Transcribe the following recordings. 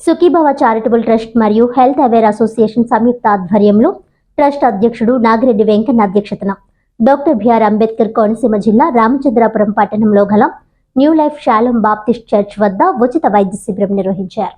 Sukhibhava charitable trust మరియు health aware association సంయుక్త ఆధ్వర్యంలో ట్రస్ట్ అధ్యక్షుడు నాగిరెడ్డి వెంకన్న అధ్యక్షతన డాక్టర్ బిఆర్ అంబేద్కర్ కోనసీమ జిల్లా రామచంద్రాపురం పట్టణంలో గల new life Shalom Baptist church వద్ద ఉచిత వైద్య శిబిరం నిర్వహించారు.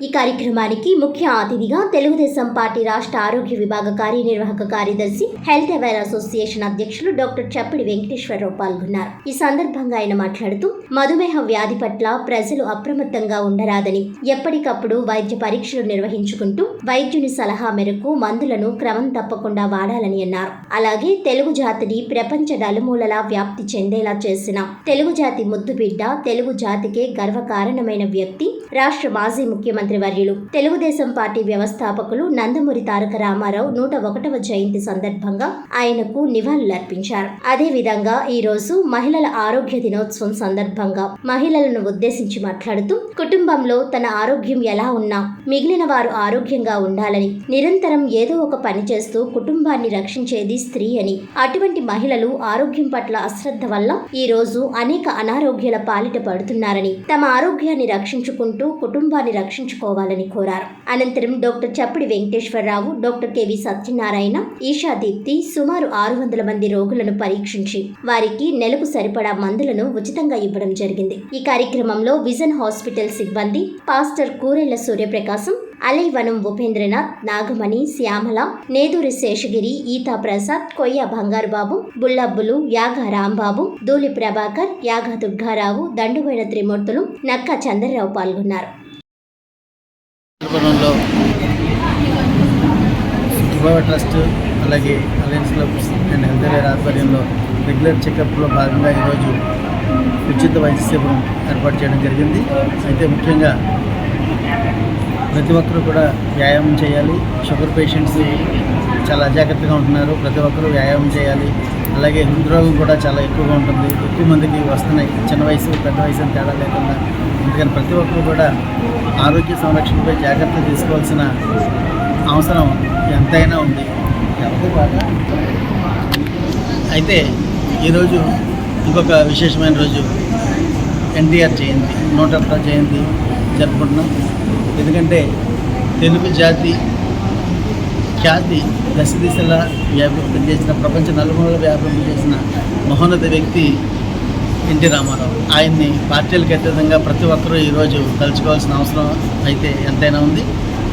ఈ కార్యక్రమానికి ముఖ్య అతిథిగా తెలుగుదేశం పార్టీ రాష్ట్ర ఆరోగ్య విభాగ కార్యనిర్వాహక కార్యదర్శి హెల్త్ అవేర్ అసోసియేషన్ అధ్యక్షులు డాక్టర్ చప్పిడి వెంకటేశ్వరరావు పాల్గొన్నారు. ఈ సందర్భంగా ఆయన మాట్లాడుతూ మధుమేహ వ్యాధి పట్ల ప్రజలు అప్రమత్తంగా ఉండరాదని ఎప్పటికప్పుడు వైద్య పరీక్షలు నిర్వహించుకుంటూ వైద్యుని సలహా మేరకు మందులను క్రమం తప్పకుండా వాడాలని అన్నారు. అలాగే తెలుగు జాతిని ప్రపంచ నలుమూలలా వ్యాప్తి చెందేలా చేసిన తెలుగు జాతి ముద్దుబిడ్డ తెలుగు జాతికే గర్వకారణమైన వ్యక్తి రాష్ట్ర మాజీ ముఖ్యమంత్రి మంత్రివర్యులు. తెలుగుదేశం పార్టీ వ్యవస్థాపకులు నందమూరి తారక రామారావు నూట ఒకటవ జయంతి సందర్భంగా ఆయనకు నివాళులర్పించారు. అదే విధంగా ఈ రోజు మహిళల ఆరోగ్య దినోత్సవం సందర్భంగా మహిళలను ఉద్దేశించి మాట్లాడుతూ కుటుంబంలో తన ఆరోగ్యం ఎలా ఉన్నా మిగిలిన వారు ఆరోగ్యంగా ఉండాలని నిరంతరం ఏదో ఒక పని చేస్తూ కుటుంబాన్ని రక్షించేది స్త్రీ అని. అటువంటి మహిళలు ఆరోగ్యం పట్ల అశ్రద్ధ వల్ల ఈ రోజు అనేక అనారోగ్యాల పాలిట పడుతున్నారని తమ ఆరోగ్యాన్ని రక్షించుకుంటూ కుటుంబాన్ని రక్షించుకోవాలని కోరారు. అనంతరం doctor Chappidi Venkateswararao doctor K V Satyanarayana Esha Deepthi సుమారు ఆరు వందల మంది రోగులను పరీక్షించి వారికి నెలకు సరిపడా మందులను ఉచితంగా ఇవ్వడం జరిగింది. ఈ కార్యక్రమంలో విజన్ హాస్పిటల్ సిబ్బంది పాస్టర్ కూరెళ్ళ సూర్యప్రకాశం అలైవనం ఉపేంద్రనాథ్ నాగమణి శ్యామల నేదూరి శేషగిరి ఈతా ప్రసాద్ కొయ్య బంగారుబాబు బుల్లబ్బులు యాగ రాంబాబు దూలి ప్రభాకర్ యాగ దుర్గారావు దండుబోయిన త్రిమూర్తులు నక్క చంద్రరావు పాల్గొన్నారు. పురంలో శుభవ ట్రస్ట్ అలాగే alliance club and health aware ఆధ్వర్యంలో రెగ్యులర్ చెకప్లో భాగంగా ఈరోజు ఉచిత వైద్య సేవను ఏర్పాటు చేయడం జరిగింది. అయితే ముఖ్యంగా ప్రతి ఒక్కరూ కూడా వ్యాయామం చేయాలి. షుగర్ పేషెంట్స్ చాలా అజాగ్రత్తగా ఉంటున్నారు. ప్రతి ఒక్కరూ వ్యాయామం చేయాలి. అలాగే హృద్రోగం కూడా చాలా ఎక్కువగా ఉంటుంది. ఎక్కువ మందికి వస్తున్నాయి చిన్న వయసు పెద్ద వయసు అని తేడా లేకుండా అందుకని ప్రతి ఒక్కరు కూడా ఆరోగ్య సంరక్షణపై జాగ్రత్త తీసుకోవాల్సిన అవసరం ఎంతైనా ఉంది. అయితే ఈరోజు ఇంకొక విశేషమైన రోజు. ఎన్టీఆర్ జయంతి నూట జయంతి జరుపుకుంటున్నాం. ఎందుకంటే తెలుగు జాతి ఖ్యాతి దశ దిశలా వ్యాపింపం చేసిన ప్రపంచ నలుమూల వ్యాపింపం చేసిన మహోన్నత వ్యక్తి ఎన్టీ రామారావు. ఆయన్ని పార్టీలకు అతీతంగా ప్రతి ఒక్కరూ ఈరోజు తలుచుకోవాల్సిన అవసరం అయితే ఎంతైనా ఉంది.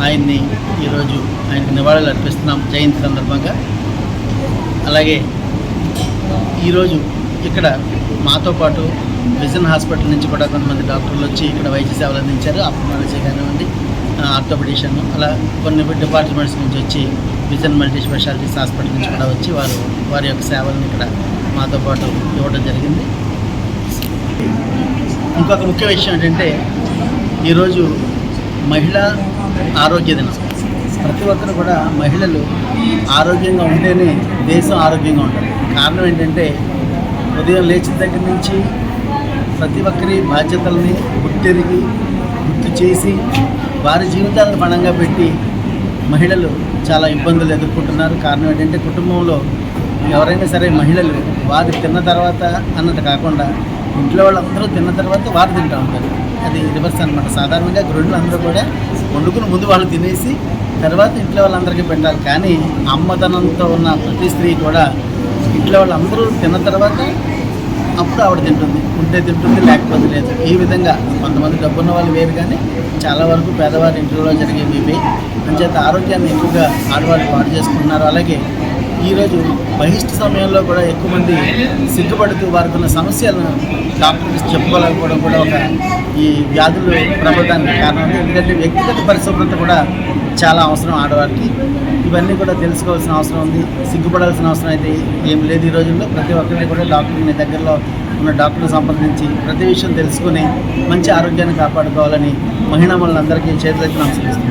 ఆయన్ని ఈరోజు ఆయనకు నివాళులు అర్పిస్తున్నాం. జయంతి సందర్భంగా. అలాగే ఈరోజు ఇక్కడ మాతో పాటు విజన్ హాస్పిటల్ నుంచి కూడా కొంతమంది డాక్టర్లు వచ్చి ఇక్కడ వైద్య సేవలు అందించారు. అప్రమాలజీ కానివ్వండి. ఆర్థోపెడిషన్ అలా కొన్ని డిపార్ట్మెంట్స్ నుంచి వచ్చి విజన్ మల్టీ స్పెషాలిటీస్ హాస్పిటల్ నుంచి కూడా వచ్చి వారు వారి యొక్క సేవలను ఇక్కడ మాతో పాటు ఇవ్వడం జరిగింది. ఇంకొక ముఖ్య విషయం ఏంటంటే ఈరోజు మహిళా ఆరోగ్య దినం. ప్రతి ఒక్కరు కూడా మహిళలు ఆరోగ్యంగా ఉంటేనే దేశం ఆరోగ్యంగా ఉంటుంది కారణం ఏంటంటే ఉదయం లేచిన దగ్గర నుంచి ప్రతి ఒక్కరి బాధ్యతల్ని గుర్తెరిగి గుర్తు చేసి వారి జీవితాలను పణంగా పెట్టి మహిళలు చాలా ఇబ్బందులు ఎదుర్కొంటున్నారు. కారణం ఏంటంటే కుటుంబంలో ఎవరైనా సరే మహిళలు వారు తిన్న తర్వాత అన్నది కాకుండా ఇంట్లో వాళ్ళందరూ తిన్న తర్వాత వారు తింటూ ఉంటారు. అది రివర్స్ అనమాట సాధారణంగా గృహిణులు అందరూ కూడా వండుకుని ముందు వాళ్ళు తినేసి తర్వాత ఇంట్లో వాళ్ళందరికీ పెట్టాలి. కానీ అమ్మతనంతో ఉన్న ప్రతి స్త్రీ కూడా ఇంట్లో వాళ్ళందరూ తిన్న తర్వాత అప్పుడు ఆవిడ తింటుంది ఉంటే తింటుంది లేకపోతే లేదు. ఈ విధంగా కొంతమంది డబ్బున్న వాళ్ళు వేరు కానీ చాలా వరకు పేదవారి ఇంట్లో జరిగేవి ఇవి. అంచేత ఆరోగ్యాన్ని ఎక్కువగా ఆడవాళ్ళు పాటు చేసుకుంటున్నారు. అలాగే ఈరోజు బహిష్ట సమయంలో కూడా ఎక్కువ మంది సిగ్గుపడుతూ వారికి ఉన్న సమస్యలను డాక్టర్కి చెప్పుకోలేకపోవడం కూడా ఒక ఈ వ్యాధులు ప్రబలడానికి కారణం. ఎందుకంటే వ్యక్తిగత పరిశుభ్రత కూడా చాలా అవసరం ఆడవారికి. ఇవన్నీ కూడా తెలుసుకోవాల్సిన అవసరం ఉంది. సిగ్గుపడాల్సిన అవసరం అయితే ఏం లేదు ఈ రోజుల్లో. ప్రతి ఒక్కరిని కూడా డాక్టర్ మీ దగ్గరలో ఉన్న డాక్టర్ని సంప్రదించి ప్రతి విషయం తెలుసుకుని మంచి ఆరోగ్యాన్ని కాపాడుకోవాలని మహిళా మనందరికీ చేతులెత్తి నమస్కరిస్తున్నాం